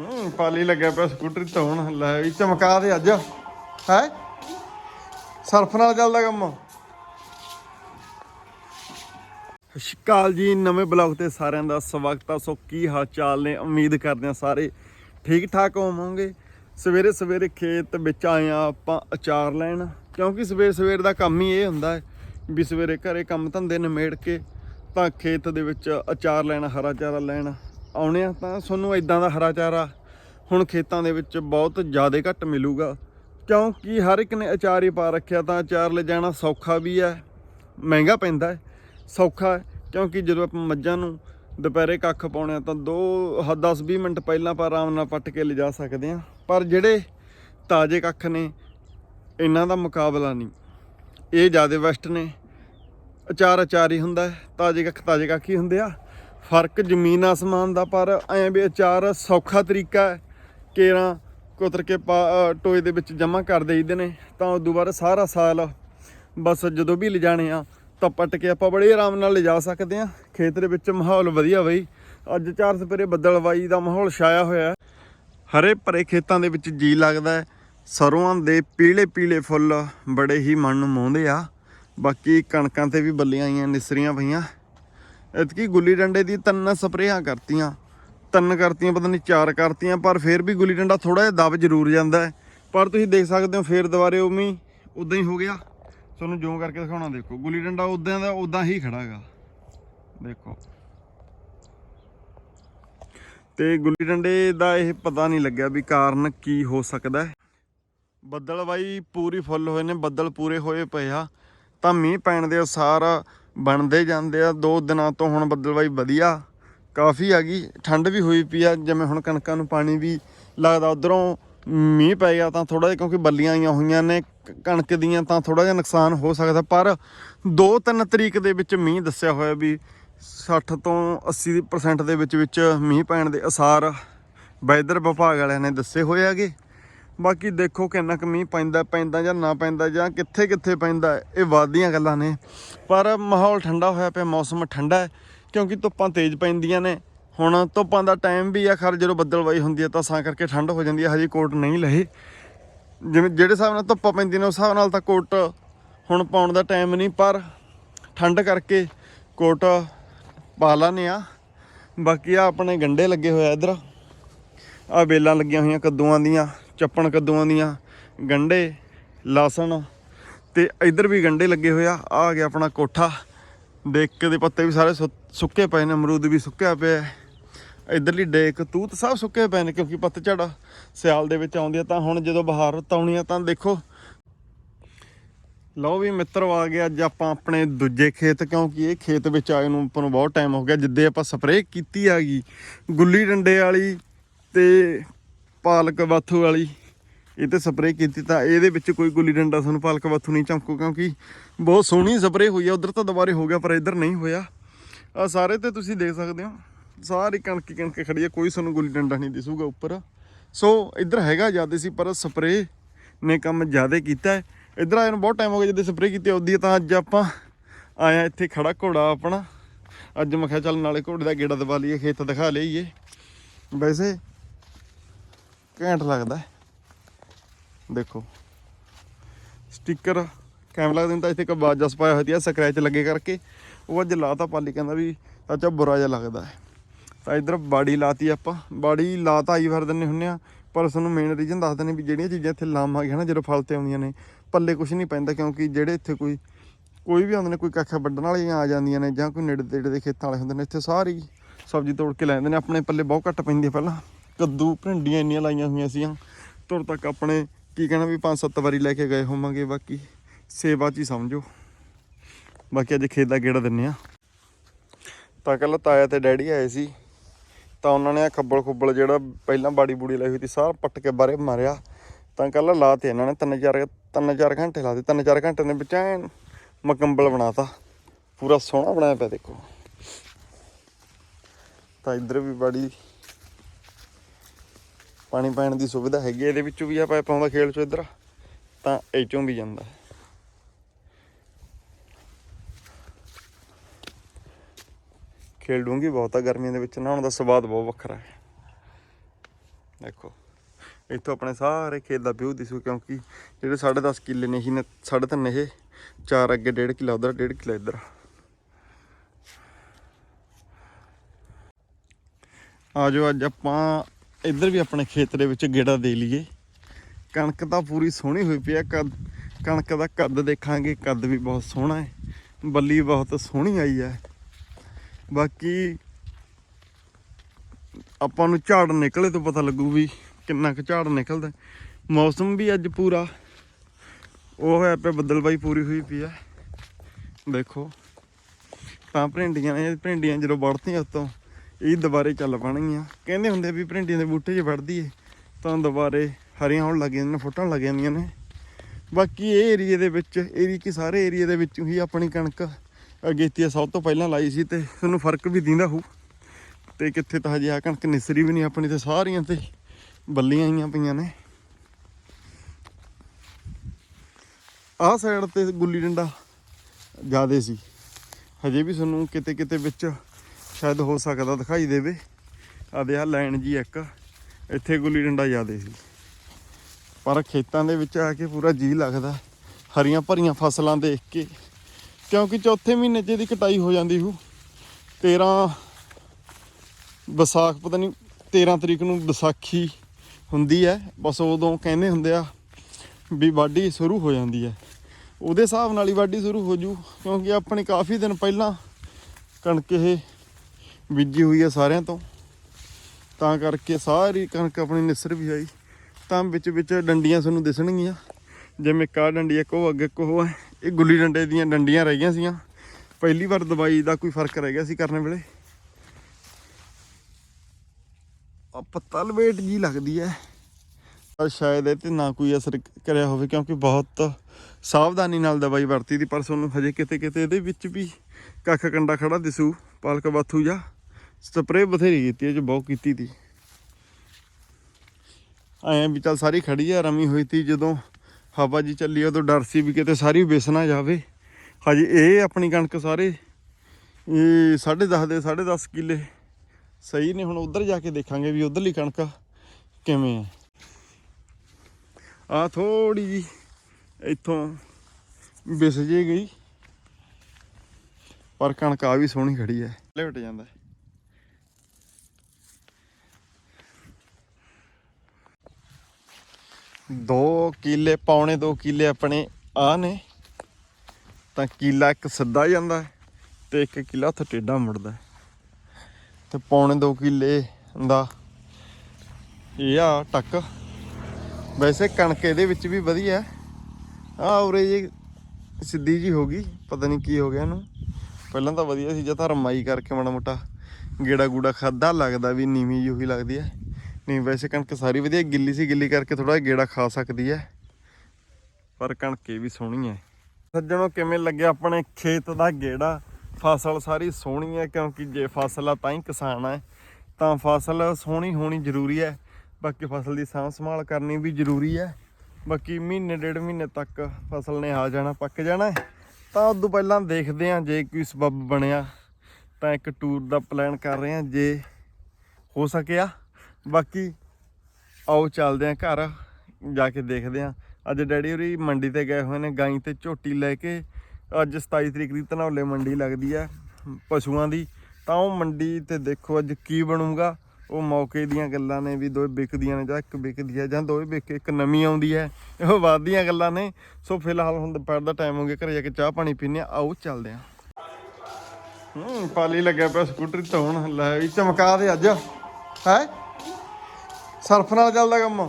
ਹੂੰ, ਪਾਲੀ ਲੱਗਿਆ ਪਿਆ ਸਕੂਟਰੀ ਧੋਣ ਲੈ ਵੀ ਚਮਕਾ ਦੇ ਅੱਜ। ਹੈ? ਸਰਫ ਨਾਲ ਚੱਲਦਾ ਕੰਮ। ਸਤਿ ਸ਼੍ਰੀ ਅਕਾਲ ਜੀ, ਨਵੇਂ ਬਲੌਗ ਤੇ ਸਾਰਿਆਂ ਦਾ ਸਵਾਗਤ ਆ। ਸੋ ਕੀ ਹਾਲ ਚਾਲ ਨੇ? ਉਮੀਦ ਕਰਦੇ ਆ ਸਾਰੇ ਠੀਕ ਠਾਕ ਹੋਵੋਗੇ। ਸਵੇਰੇ ਸਵੇਰੇ ਖੇਤ ਵਿੱਚ ਆਏ ਆ ਆਪਾਂ ਅਚਾਰ ਲੈਣ। ਕਿਉਂਕਿ ਸਵੇਰ ਸਵੇਰ ਦਾ ਕੰਮ ਹੀ ਇਹ ਹੁੰਦਾ ਹੈ ਵੀ ਸਵੇਰੇ ਘਰੇ ਕੰਮ ਧੰਦੇ ਨਿਮੇੜ ਕੇ ਤਾਂ ਖੇਤ ਦੇ ਵਿੱਚ ਅਚਾਰ ਲੈਣਾ, ਹਰਾ ਚਾਰਾ ਲੈਣਾ। ਆਉਣੇ ਆ ਤਾਂ ਤੁਹਾਨੂੰ ਇਦਾਂ ਦਾ ਹਰਾ ਚਾਰਾ ਹੁਣ ਖੇਤਾਂ ਦੇ ਵਿੱਚ ਬਹੁਤ ਜ਼ਿਆਦਾ ਘੱਟ ਮਿਲੂਗਾ। ਕਿਉਂਕਿ ਹਰ ਇੱਕ ਨੇ ਅਚਾਰ ਹੀ ਪਾ ਰੱਖਿਆ ਤਾਂ ਅਚਾਰ ਲੈ ਜਾਣਾ ਸੌਖਾ ਵੀ ਹੈ, ਮਹਿੰਗਾ ਪੈਂਦਾ ਸੌਖਾ ਕਿਉਂਕਿ ਜਦੋਂ ਆਪਾਂ ਮੱਝਾਂ ਨੂੰ ਦੁਪਹਿਰੇ ਕੱਖ ਪਾਉਣੇ ਆ ਤਾਂ 2 10 20 ਮਿੰਟ ਪਹਿਲਾਂ ਆਪਾਂ ਆਰਾਮ ਨਾਲ ਪੱਟ ਕੇ ਲਿਜਾ ਸਕਦੇ ਆ ਪਰ ਜਿਹੜੇ ਤਾਜ਼ੇ ਕੱਖ ਨੇ, ਇਹਨਾਂ ਦਾ ਮੁਕਾਬਲਾ ਨਹੀਂ। ਇਹ ਜ਼ਿਆਦਾ ਵੈਸਟ ਨੇ। ਅਚਾਰ ਅਚਾਰ ਹੀ ਹੁੰਦਾ ਤਾਜ਼ੇ ਕੱਖ ਤਾਜ਼ੇ ਕੱਖ ਹੀ ਹੁੰਦੇ ਆ। ਫ਼ਰਕ ਜ਼ਮੀਨ ਆਸਮਾਨ ਦਾ, ਪਰ ਐਂ ਵੀ ਅਚਾਰ ਸੌਖਾ ਤਰੀਕਾ ਹੈ। ਕੇਰਾਂ ਕੁਤਰ ਕੇ ਪਾ- ਟੋਏ ਦੇ ਵਿੱਚ ਜਮ੍ਹਾਂ ਕਰ ਦੇਈਦੇ ਨੇ, ਤਾਂ ਉਦੋਂ ਬਾਅਦ ਸਾਰਾ ਸਾਲ ਬਸ ਜਦੋਂ ਵੀ ਲਿਜਾਣੇ ਆ, ਤਾਂ ਪੱਟ ਕੇ ਆਪਾਂ ਬੜੇ ਆਰਾਮ ਨਾਲ ਲਿਜਾ ਸਕਦੇ ਆ। ਖੇਤ ਦੇ ਵਿੱਚ ਮਾਹੌਲ ਵਧੀਆ ਬਈ। ਅੱਜ ਚਾਰ ਸਪੇਰੇ ਬੱਦਲਵਾਈ ਦਾ ਮਾਹੌਲ ਛਾਇਆ ਹੋਇਆ ਹਰੇ ਭਰੇ ਖੇਤਾਂ ਦੇ ਵਿੱਚ ਜੀ ਲੱਗਦਾ ਹੈ। ਸਰੋਂ ਦੇ ਪੀਲੇ ਪੀਲੇ ਫੁੱਲ ਬੜੇ ਹੀ ਮਨ ਨੂੰ ਮੋਹਦੇ ਆ। ਬਾਕੀ ਕਣਕਾਂ ਤੇ ਵੀ ਬੱਲੀਆਂ ਆਈਆਂ, ਨਿਸਰੀਆਂ ਪਈਆਂ। ਇਤਕੀ ਗੁੱਲੀ ਡੰਡੇ ਦੀ ਤਿੰਨ ਸਪਰੇਆਂ ਕਰਤੀਆਂ। ਤਿੰਨ ਕਰਤੀਆਂ, ਪਤਾ ਨਹੀਂ ਚਾਰ ਕਰਤੀਆਂ, ਪਰ ਫਿਰ ਵੀ ਗੁੱਲੀ ਡੰਡਾ ਥੋੜਾ ਜਿਹਾ ਦਬ ਜ਼ਰੂਰ ਜਾਂਦਾ ਪਰ ਤੁਸੀਂ ਦੇਖ ਸਕਦੇ ਹੋ ਫਿਰ ਦੁਬਾਰੇ ਉਵੇਂ ਹੀ ਉਦਾਂ ਹੀ ਹੋ ਗਿਆ। ਤੁਹਾਨੂੰ ਜੂਮ ਕਰਕੇ ਦਿਖਾਉਣਾ, ਦੇਖੋ। ਗੁੱਲੀ ਡੰਡਾ ਉਦਾਂ ਦਾ ਉਦਾਂ ਹੀ ਖੜਾ ਹੈਗਾ। ਦੇਖੋ। ਤੇ ਗੁੱਲੀ ਡੰਡੇ ਦਾ ਇਹ ਪਤਾ ਨਹੀਂ ਲੱਗਿਆ ਵੀ ਕਾਰਨ ਕੀ ਹੋ ਸਕਦਾ ਹੈ। ਬੱਦਲ ਬਾਈ ਪੂਰੀ ਫੁੱਲ ਹੋਏ ਨੇ, ਬੱਦਲ ਪੂਰੇ ਹੋਏ ਪਏ ਆ। ਤਾਂ ਮੀਂਹ ਪੈਣ ਦੇ ਅਸਾਰ ਬਣਦੇ ਜਾਂਦੇ ਆ, ਦੋ ਦਿਨਾਂ ਤੋਂ ਹੁਣ ਬੱਦਲ ਵਧੀਆ। ਕਾਫੀ ਆ ਗਈ, ਠੰਡ ਵੀ ਹੋਈ ਪਈ ਆ, ਜਿਵੇਂ ਹੁਣ ਕਣਕਾਂ ਨੂੰ ਪਾਣੀ ਵੀ ਲੱਗਦਾ, ਉਧਰੋਂ ਮੀਂਹ ਪੈ ਗਿਆ ਤਾਂ ਥੋੜਾ ਜਿਹਾ, ਕਿਉਂਕਿ ਬੱਲੀਆਂ ਆਈਆਂ ਹੋਈਆਂ ਨੇ ਕਣਕ ਦੀਆਂ ਤਾਂ ਥੋੜਾ ਜਿਹਾ ਨੁਕਸਾਨ ਹੋ ਸਕਦਾ, ਪਰ 2-3 ਤਰੀਕ ਦੇ ਵਿੱਚ ਮੀਂਹ ਦੱਸਿਆ ਹੋਇਆ ਵੀ 60 ਤੋਂ 80% ਦੇ ਵਿੱਚ ਵਿੱਚ ਮੀਂਹ ਪੈਣ ਦੇ ਅਸਾਰ ਵੈਦਰ ਵਿਭਾਗ ਵਾਲਿਆਂ ਨੇ ਦੱਸੇ ਹੋਏ ਹੈਗੇ। ਬਾਕੀ ਦੇਖੋ ਕਿੰਨਾ ਕੁ ਮੀਂਹ ਪੈਂਦਾ ਪੈਂਦਾ ਜਾਂ ਨਾ ਪੈਂਦਾ ਜਾਂ ਕਿੱਥੇ ਕਿੱਥੇ ਪੈਂਦਾ, ਇਹ ਵਾਦੀਆਂ ਗੱਲਾਂ ਨੇ। ਪਰ ਮਾਹੌਲ ਠੰਡਾ ਹੋਇਆ ਪਿਆ, ਮੌਸਮ ਠੰਡਾ ਹੈ, ਕਿਉਂਕਿ ਧੁੱਪਾਂ ਤੇਜ਼ ਪੈਂਦੀਆਂ ਨੇ। ਹੁਣ ਧੁੱਪਾਂ ਦਾ ਟਾਈਮ ਵੀ ਆ, ਖਰ ਜਦੋਂ ਬੱਦਲਵਾਈ ਹੁੰਦੀ ਹੈ ਤਾਂ ਸਾਂ ਕਰਕੇ ਠੰਡ ਹੋ ਜਾਂਦੀ ਹੈ ਹਜੇ ਕੋਟ ਨਹੀਂ ਲਏ ਜਿਵੇਂ ਜਿਹੜੇ ਹਿਸਾਬ ਨਾਲ ਧੁੱਪਾਂ ਪੈਂਦੀਆਂ ਨੇ, ਉਸ ਹਿਸਾਬ ਨਾਲ ਤਾਂ ਕੋਟ ਹੁਣ ਪਾਉਣ ਦਾ ਟਾਈਮ ਨਹੀਂ, ਪਰ ਠੰਡ ਕਰਕੇ ਕੋਟ ਪਾ ਲਾਨੇ ਆ। ਬਾਕੀ ਆ ਆਪਣੇ ਗੰਡੇ ਲੱਗੇ ਹੋਇਆ ਇਧਰ। ਆ ਬੇਲਾਂ ਲੱਗੀਆਂ ਹੋਈਆਂ ਕੱਦੂਆਂ ਦੀਆਂ। ਚੱਪਣ ਕੱਦੂਆਂ ਦੀਆਂ, ਗੰਡੇ, ਲਸਣ ਤੇ ਇਧਰ ਵੀ ਗੰਡੇ ਲੱਗੇ ਹੋਇਆ ਆ। ਆ ਗਿਆ ਆਪਣਾ ਕੋਠਾ। ਦੇਖ ਦੇ ਪੱਤੇ ਵੀ ਸਾਰੇ ਸੁ- ਸੁੱਕੇ ਪਏ ਨੇ, ਅਮਰੂਦ ਵੀ ਸੁੱਕਿਆ ਪਿਆ ਹੈ। ਇਧਰਲੀ ਡੇਕ ਤੂਤ ਸਭ ਸੁੱਕੇ ਪਏ ਨੇ ਕਿਉਂਕਿ ਪੱਤਝੜ ਸਿਆਲ ਦੇ ਵਿੱਚ ਆਉਂਦੀ ਆ, ਤਾਂ ਹੁਣ ਜਦੋਂ ਬਹਾਰ ਰੁੱਤ ਆਉਣੀ ਆ ਤਾਂ ਦੇਖੋ। ਲਓ ਵੀ ਮਿੱਤਰੋ, ਆ ਗਿਆ ਅੱਜ ਆਪਾਂ ਆਪਣੇ ਦੂਜੇ ਖੇਤ, ਕਿਉਂਕਿ ਇਹ ਖੇਤ ਵਿੱਚ ਆਏ ਨੂੰ ਆਪਾਂ ਨੂੰ ਬਹੁਤ ਟਾਈਮ ਹੋ ਗਿਆ, ਜਿੱਦੇ ਆਪਾਂ ਸਪਰੇਅ ਕੀਤੀ ਆਗੀ ਗੁੱਲੀ ਡੰਡੇ ਵਾਲੀ ਤੇ ਪਾਲਕ ਬਾਥੂ ਵਾਲੀ। ਇਹ ਤੇ ਸਪਰੇਅ ਕੀਤੀ ਤਾਂ ਇਹਦੇ ਵਿੱਚ ਕੋਈ ਗੁੱਲੀ ਡੰਡਾ ਤੁਹਾਨੂੰ ਪਾਲਕ ਬਾਥੂ ਨਹੀਂ ਚਮਕੂ ਕਿਉਂਕਿ ਬਹੁਤ ਸੋਹਣੀ ਸਪਰੇਅ ਹੋਈ ਆ। ਉਧਰ ਤਾਂ ਦੁਬਾਰੇ ਹੋ ਗਿਆ, ਪਰ ਇੱਧਰ ਨਹੀਂ ਹੋਇਆ। ਆ ਸਾਰੇ ਤੇ ਤੁਸੀਂ ਦੇਖ ਸਕਦੇ ਹੋ। ਸਾਰੀ ਕਣਕ ਕਣਕ ਖੜੀ ਆ, ਕੋਈ ਤੁਹਾਨੂੰ ਗੁੱਲੀ ਡੰਡਾ ਨਹੀਂ ਦਿਸੂਗਾ ਉੱਪਰ। ਸੋ ਇੱਧਰ ਹੈਗਾ ਜ਼ਿਆਦਾ ਸੀ, ਪਰ ਸਪਰੇਅ ਨੇ ਕੰਮ ਜ਼ਿਆਦਾ ਕੀਤਾ ਹੈ। ਇੱਧਰ ਆਏ ਨੂੰ ਬਹੁਤ ਟਾਈਮ ਹੋ ਗਿਆ ਜਦੋਂ ਸਪਰੇਅ ਕੀਤੀ ਉਹਦੀ ਤਾਂ ਅੱਜ ਆਪਾਂ ਆਇਆ ਇੱਥੇ ਖੜਾ ਘੋੜਾ ਆਪਣਾ। ਅੱਜ ਮੈਂ ਕਿਹਾ ਚੱਲ ਨਾਲੇ ਘੋੜੇ ਦਾ ਗੇੜਾ ਦਵਾ ਲਈਏ, ਖੇਤ ਦਿਖਾ ਲਈਏ। ਵੈਸੇ ਘੈਂਟ ਲੱਗਦਾ ਦੇਖੋ। ਸਟicker ਕੈਮ ਲੱਗਦਾ ਹੁੰਦਾ ਇੱਥੇ ਇੱਕ ਜਸ ਪਾਇਆ ਹੋਇਆ ਸੀ ਸਕ੍ਰੈਚ ਲੱਗੇ ਕਰਕੇ। ਉਹ ਅੱਜ ਲਾਤਾ ਪਾਲੀ, ਕਹਿੰਦਾ ਵੀ ਚਾਚਾ ਬੁਰਾ ਜਿਹਾ ਲੱਗਦਾ ਹੈ। ਤਾਂ ਇਧਰ ਬਾੜੀ ਲਾਤੀ ਆਪਾਂ। ਬਾੜੀ ਲਾਤਾ ਆਈ ਫਿਰ ਦਿੰਨੇ ਹੁੰਨੇ ਆ, ਪਰ ਤੁਹਾਨੂੰ ਮੇਨ ਰੀਜਨ ਦੱਸ ਦਿੰਨੇ ਵੀ ਜਿਹੜੀਆਂ ਚੀਜ਼ਾਂ ਇੱਥੇ ਲਾਵਾਂਗੇ ਹਨਾ ਜਦੋਂ ਫਲ ਤੇ ਆਉਂਦੀਆਂ ਨੇ, ਪੱਲੇ ਕੁਝ ਨਹੀਂ ਪੈਂਦਾ, ਕਿਉਂਕਿ ਜਿਹੜੇ ਇੱਥੇ ਕੋਈ ਕੋਈ ਵੀ ਆਉਂਦੇ ਨੇ, ਕੋਈ ਕੱਖਾ ਵੱਢਣ ਵਾਲੀਆਂ ਆ ਜਾਂਦੀਆਂ ਨੇ, ਜਾਂ ਕੋਈ ਨੇੜੇ ਤੇੜੇ ਦੇ ਖੇਤਾਂ ਵਾਲੇ ਹੁੰਦੇ ਨੇ, ਇੱਥੇ ਸਾਰੀ ਸਬਜ਼ੀ ਤੋੜ ਕੇ ਲੈ ਜਾਂਦੇ ਨੇ, ਆਪਣੇ ਪੱਲੇ ਬਹੁਤ ਘੱਟ ਪੈਂਦੀ ਆ ਪਹਿਲਾਂ। ਕੱਦੂ ਭਿੰਡੀਆਂ ਇੰਨੀਆਂ ਲਾਈਆਂ ਹੋਈਆਂ ਸੀਆਂ। ਤੁਰ ਤੱਕ ਆਪਣੇ ਕੀ ਕਹਿਣਾ ਵੀ ਪੰਜ ਸੱਤ ਵਾਰੀ ਲੈ ਕੇ ਗਏ ਹੋਵਾਂਗੇ, ਬਾਕੀ ਸੇਵਾ ਚ ਹੀ ਸਮਝੋ। ਬਾਕੀ ਅੱਜ ਖੇਤ ਦਾ ਗੇੜਾ ਦਿੰਨੇ ਆ। ਤਾਂ ਕੱਲ ਤਾਇਆ ਤੇ ਡੈਡੀ ਆਏ ਸੀ, ਤਾਂ ਉਹਨਾਂ ਨੇ ਆ ਖੱਬਲ ਖੁੱਬਲ ਜਿਹੜਾ ਪਹਿਲਾਂ ਬਾੜੀ ਬੂੜੀ ਲਾਈ ਹੋਈ ਸੀ, ਸਾਰਾ ਪੱਟ ਕੇ ਬਾਰੇ ਮਾਰਿਆ। ਤਾਂ ਕੱਲ ਲਾਤੇ ਇਹਨਾਂ ਨੇ ਤਿੰਨ ਚਾਰ ਤਿੰਨ ਚਾਰ ਘੰਟੇ ਲਾਤੇ ਤਿੰਨ ਚਾਰ ਘੰਟੇ ਦੇ ਵਿੱਚ ਐਨ ਮਕੰਬਲ ਬਣਾਤਾ। ਪੂਰਾ ਸੋਹਣਾ ਬਣਾਇਆ ਪਿਆ ਦੇਖੋ। ਤਾਂ ਇੱਧਰ ਵੀ ਬਾੜੀ ਪਾਣੀ ਪੈਣ ਦੀ ਸੁਵਿਧਾ ਹੈਗੀ ਇਹਦੇ ਵਿੱਚੋਂ ਵੀ ਆ ਪਾਇਪ ਆਉਂਦਾ ਖੇਲ ਚੋਂ ਇੱਧਰ, ਤਾਂ ਇਹ ਚੋਂ ਵੀ ਜਾਂਦਾ। ਖੇਲ ਡੂੰਗੀ ਬਹੁਤ ਆ ਗਰਮੀਆਂ ਦੇ ਵਿੱਚ ਨਹਾਉਣ ਦਾ ਸਵਾਦ ਬਹੁਤ ਵੱਖਰਾ ਹੈ। ਦੇਖੋ, ਇੱਥੋਂ ਆਪਣੇ ਸਾਰੇ ਖੇਤ ਦਾ ਵਿਊ ਦਿਸੂ, ਕਿਉਂਕਿ ਜਿਹੜੇ 10.5 ਕਿੱਲੇ ਨੇ ਹੀ ਨੇ 3.5 ਇਹ, ਚਾਰ ਅੱਗੇ 1.5 ਕਿੱਲਾ, ਉਧਰ 1.5 ਕਿੱਲਾ ਇੱਧਰ। ਆਜੋ ਅੱਜ ਆਪਾਂ ਇੱਧਰ ਵੀ ਆਪਣੇ ਖੇਤ ਦੇ ਵਿੱਚ ਗੇੜਾ ਦੇ ਲਈਏ। ਕਣਕ ਤਾਂ ਪੂਰੀ ਸੋਹਣੀ ਹੋਈ ਪਈ ਆ। ਕੱਦ, ਕਣਕ ਦਾ ਕੱਦ ਦੇਖਾਂਗੇ, ਕੱਦ ਵੀ ਬਹੁਤ ਸੋਹਣਾ ਹੈ। ਬੱਲੀ ਬਹੁਤ ਸੋਹਣੀ ਆਈ ਹੈ। ਬਾਕੀ ਆਪਾਂ ਨੂੰ ਝਾੜ ਨਿਕਲੇ ਤੋਂ ਪਤਾ ਲੱਗੂ ਵੀ ਕਿੰਨਾ ਕੁ ਝਾੜ ਨਿਕਲਦਾ ਮੌਸਮ ਵੀ ਅੱਜ ਪੂਰਾ ਉਹ ਹੋਇਆ ਪਿਆ, ਬੱਦਲਬਾਈ ਪੂਰੀ ਹੋਈ ਪਈ ਆ। ਦੇਖੋ, ਤਾਂ ਭਿੰਡੀਆਂ ਨੇ ਭਿੰਡੀਆਂ ਜਦੋਂ ਵੜਦੀਆਂ ਉਤੋਂ ਇਹ ਦੁਬਾਰੇ ਚੱਲ ਪਣਗੀਆਂ। ਕਹਿੰਦੇ ਹੁੰਦੇ ਵੀ ਭਰਿੰਡੀਆਂ ਦੇ ਬੂਟੇ 'ਚ ਵੜਦੀ ਏ, ਤਾਂ ਦੁਬਾਰੇ ਹਰੀਆਂ ਹੋਣ ਲੱਗ ਜਾਂਦੀਆਂ ਨੇ, ਫੁੱਟਣ ਲੱਗ ਜਾਂਦੀਆਂ ਨੇ। ਬਾਕੀ ਇਹ ਏਰੀਏ ਦੇ ਵਿੱਚ ਏਰੀ ਕੀ ਸਾਰੇ ਏਰੀਏ ਦੇ ਵਿੱਚ ਹੀ ਆਪਣੀ ਕਣਕ ਅਗੇਤੀ ਸਭ ਤੋਂ ਪਹਿਲਾਂ ਲਾਈ ਸੀ ਤੇ ਤੁਹਾਨੂੰ ਫ਼ਰਕ ਵੀ ਦਿੰਦਾ ਹੋਊ। ਤੇ ਕਿੱਥੇ ਤਾਂ ਹਜੇ ਆ ਕਣਕ ਨਿਸਰੀ ਵੀ ਨਹੀਂ ਆਪਣੀ ਤੇ ਸਾਰੀਆਂ ਤੇ ਬੱਲੀਆਂ ਆਈਆਂ ਪਈਆਂ ਨੇ। ਆਹ ਸਾਈਡ ਤੇ ਗੁੱਲੀ ਡੰਡਾ ਜਿਆਦੇ ਸੀ। ਹਜੇ ਵੀ ਤੁਹਾਨੂੰ ਕਿਤੇ ਕਿਤੇ ਵਿੱਚ ਸ਼ਾਇਦ ਹੋ ਸਕਦਾ ਦਿਖਾਈ ਦੇਵੇ। ਆ ਦੇ ਆ ਲਾਈਨ ਜੀ ਇੱਕ। ਇੱਥੇ ਗੁੱਲੀ ਡੰਡਾ ਜਿਆਦੇ ਸੀ ਪਰ ਖੇਤਾਂ ਦੇ ਵਿੱਚ ਆ ਕੇ ਪੂਰਾ ਜੀ ਲੱਗਦਾ। ਹਰੀਆਂ ਭਰੀਆਂ ਫਸਲਾਂ ਦੇਖ ਕੇ। ਕਿਉਂਕਿ ਚੌਥੇ ਮਹੀਨੇ 'ਚ ਇਹਦੀ ਕਟਾਈ ਹੋ ਜਾਂਦੀ ਹੂ। 13 ਵਿਸਾਖ, ਪਤਾ ਨਹੀਂ 13 ਤਰੀਕ ਨੂੰ ਵਿਸਾਖੀ ਹੁੰਦੀ ਹੈ। ਬਸ ਉਦੋਂ ਕਹਿੰਦੇ ਹੁੰਦੇ ਆ ਵੀ ਵਾਢੀ ਸ਼ੁਰੂ ਹੋ ਜਾਂਦੀ ਹੈ। ਉਹਦੇ ਹਿਸਾਬ ਨਾਲ ਹੀ ਵਾਢੀ ਸ਼ੁਰੂ ਹੋ ਜੂ। ਕਿਉਂਕਿ ਆਪਣੇ ਕਾਫੀ ਦਿਨ ਪਹਿਲਾਂ ਕਣਕ ਇਹ ਬੀਜੀ ਹੋਈ ਹੈ ਸਾਰਿਆਂ ਤੋਂ। ਤਾਂ ਕਰਕੇ ਸਾਰੀ ਕਣਕ ਆਪਣੀ ਨਿਸਰ ਵੀ ਆਈ। ਤਾਂ ਵਿੱਚ ਵਿੱਚ ਡੰਡੀਆਂ ਤੁਹਾਨੂੰ ਦਿਸਣਗੀਆਂ। ਜਿਵੇਂ ਕਾ ਡੰਡੀ, ਇੱਕ ਉਹ ਅੱਗੇ, ਇੱਕ ਹੈ। ਇਹ ਗੁੱਲੀ ਡੰਡੇ ਦੀਆਂ ਡੰਡੀਆਂ ਰਹਿ ਗਈਆਂ ਸੀਗੀਆਂ ਪਹਿਲੀ ਵਾਰ ਦਵਾਈ ਦਾ ਕੋਈ ਫ਼ਰਕ ਰਹਿ ਗਿਆ ਸੀ ਕਰਨ ਵੇਲੇ। ਆ ਪੱਤਾ ਲਵੇਟ ਜੀ ਲੱਗਦੀ ਹੈ। ਪਰ ਸ਼ਾਇਦ ਇਹ ਤੇ ਨਾ ਕੋਈ ਅਸਰ ਕਰਿਆ ਹੋਵੇ, ਕਿਉਂਕਿ ਬਹੁਤ ਸਾਵਧਾਨੀ ਨਾਲ ਦਵਾਈ ਵਰਤੀ ਦੀ, ਪਰ ਤੁਹਾਨੂੰ ਹਜੇ ਕਿਤੇ ਕਿਤੇ ਇਹਦੇ ਵਿੱਚ ਵੀ ਕੱਖ ਕੰਡਾ ਖੜਾ ਦਿਸੂ, ਪਾਲਕ ਬਾਥੂ ਜਾਂ ਸਪਰੇਅ ਬਥੇਰੀ ਕੀਤੀ ਹੈ, ਜੋ ਬਹੁਤ ਕੀਤੀ ਤੀ। ਐਂ ਵੀ ਚੱਲ ਸਾਰੀ ਖੜੀ ਆ, ਰਮੀ ਹੋਈ ਤੀ, ਜਦੋਂ ਹਵਾ ਜੀ ਚੱਲੀ, ਉਦੋਂ ਡਰ ਸੀ ਵੀ ਕਿਤੇ ਸਾਰੀ ਵਿਸ ਨਾ ਜਾਵੇ। ਹਜੇ ਇਹ ਆਪਣੀ ਕਣਕ ਸਾਰੇ, ਇਹ 10.5 ਦੇ 10.5 ਕਿੱਲੇ। ਸਹੀ ਨੇ, ਹੁਣ ਉਧਰ ਜਾ ਕੇ ਦੇਖਾਂਗੇ ਵੀ ਉਧਰਲੀ ਕਣਕ ਕਿਵੇਂ ਹੈ ਆ ਥੋੜੀ ਜੀ ਇੱਥੋਂ ਵਿਸ ਜੇ ਗਈ। ਪਰ ਕਣਕ ਆ ਵੀ ਸੋਹਣੀ ਖੜੀ ਹੈ ਲੇਟ ਜਾਂਦਾ। ਹੈ। ਦੋ ਕਿੱਲੇ ਪੌਣੇ, ਦੋ ਕਿੱਲੇ ਆਪਣੇ ਆ ਨੇ ਤਾਂ ਕਿੱਲਾ ਇੱਕ ਸਿੱਧਾ ਜਾਂਦਾ ਹੈ ਤੇ ਇੱਕ ਕਿੱਲਾ ਉੱਥੇ ਟੇਢਾ ਮੁੜਦਾ ਹੈ। ਤੇ ਪੌਣੇ ਦੋ ਕਿੱਲੇ ਦਾ ਇਹ ਆ ਟੱਕ ਵੈਸੇ ਕਣਕ ਇਹਦੇ ਵਿੱਚ ਵੀ ਵਧੀਆ ਆ ਉਰੇ ਜੀ ਸਿੱਧੀ ਜੀ ਹੋ ਗਈ, ਪਤਾ ਨਹੀਂ ਕੀ ਹੋ ਗਿਆ ਇਹਨੂੰ ਪਹਿਲਾਂ ਤਾਂ ਵਧੀਆ ਸੀ ਜਦ ਤਾਂ ਰਮਾਈ ਕਰਕੇ ਮਾੜਾ ਮੋਟਾ ਗੇੜਾ ਗੂੜਾ ਖਾਦਾ ਲੱਗਦਾ ਵੀ ਨੀਵੀਂ ਜਿਹੀ ਲੱਗਦੀ ਹੈ ਨਹੀਂ, ਵੈਸੇ ਕਣਕ ਸਾਰੀ ਵਧੀਆ ਗਿੱਲੀ ਸੀ, ਗਿੱਲੀ ਕਰਕੇ ਥੋੜਾ ਗੇੜਾ ਖਾ ਸਕਦੀ ਹੈ। ਪਰ ਕਣਕ ਇਹ ਵੀ ਸੋਹਣੀ ਹੈ। ਸੱਜਣੋ, ਕਿਵੇਂ ਲੱਗਿਆ ਆਪਣੇ ਖੇਤ ਦਾ ਗੇੜਾ? ਫਸਲ ਸਾਰੀ ਸੋਹਣੀ ਹੈ, ਕਿਉਂਕਿ ਜੇ ਫਸਲ ਆ ਤਾਂ ਹੀ ਕਿਸਾਨ ਹੈ। ਤਾਂ ਫਸਲ ਸੋਹਣੀ ਹੋਣੀ ਜ਼ਰੂਰੀ ਹੈ। ਬਾਕੀ ਫਸਲ ਦੀ ਸਾਂਭ ਸੰਭਾਲ ਕਰਨੀ ਵੀ ਜ਼ਰੂਰੀ ਹੈ। ਬਾਕੀ ਮਹੀਨੇ, ਡੇਢ ਮਹੀਨੇ ਤੱਕ ਫਸਲ ਨੇ ਆ ਜਾਣਾ, ਪੱਕ ਜਾਣਾ ਤਾਂ ਉਦੋਂ ਪਹਿਲਾਂ ਦੇਖਦੇ ਹਾਂ, ਜੇ ਕੋਈ ਸਬਬ ਬਣਿਆ, ਤਾਂ ਇੱਕ ਟੂਰ ਦਾ ਪਲਾਨ ਕਰ ਰਹੇ ਹਾਂ, ਜੇ ਹੋ ਸਕਿਆ। ਬਾਕੀ ਆਓ ਚੱਲਦੇ ਹਾਂ ਘਰ, ਜਾ ਕੇ ਦੇਖਦੇ ਹਾਂ ਅੱਜ ਡੈਡੀ ਹੋਰੀ ਮੰਡੀ ਤੇ ਗਏ ਹੋਏ ਨੇ, ਗਾਈ ਤੇ ਝੋਟੀ ਲੈ ਕੇ। ਅੱਜ 27 ਤਰੀਕ ਦੀ ਧਨੌਲੇ ਮੰਡੀ ਲੱਗਦੀ ਹੈ ਪਸ਼ੂਆਂ ਦੀ। ਤਾਂ ਉਹ ਮੰਡੀ ਤੇ ਦੇਖੋ ਅੱਜ ਕੀ ਬਣੂਗਾ। ਉਹ ਮੌਕੇ ਦੀਆਂ ਗੱਲਾਂ ਨੇ ਵੀ ਦੋਏ ਵਿਕਦੀਆਂ ਨੇ ਜਾਂ ਇੱਕ ਵਿਕਦੀ ਹੈ ਜਾਂ ਦੋਏ ਵਿਕ ਕੇ ਇੱਕ ਨਵੀਂ ਆਉਂਦੀ ਹੈ ਉਹ ਬਾਅਦ ਦੀਆਂ ਗੱਲਾਂ ਨੇ। ਸੋ ਫਿਲਹਾਲ ਹੁਣ ਦੁਪਹਿਰ ਦਾ ਟਾਈਮ ਹੋ ਗਿਆ, ਘਰੇ ਜਾ ਕੇ ਚਾਹ ਪਾਣੀ ਪੀਨੇ ਆ। ਆਓ ਚੱਲਦੇ ਹਾਂ ਹੂੰ, ਪਾਲੀ ਲੱਗਿਆ ਪਿਆ ਸਕੂਟਰ ਧੋਣ। ਲੈ ਵੀ ਚਮਕਾ ਦੇ ਅੱਜ। ਹੈ? ਸਰਫ ਨਾਲ ਚੱਲਦਾ ਕੰਮ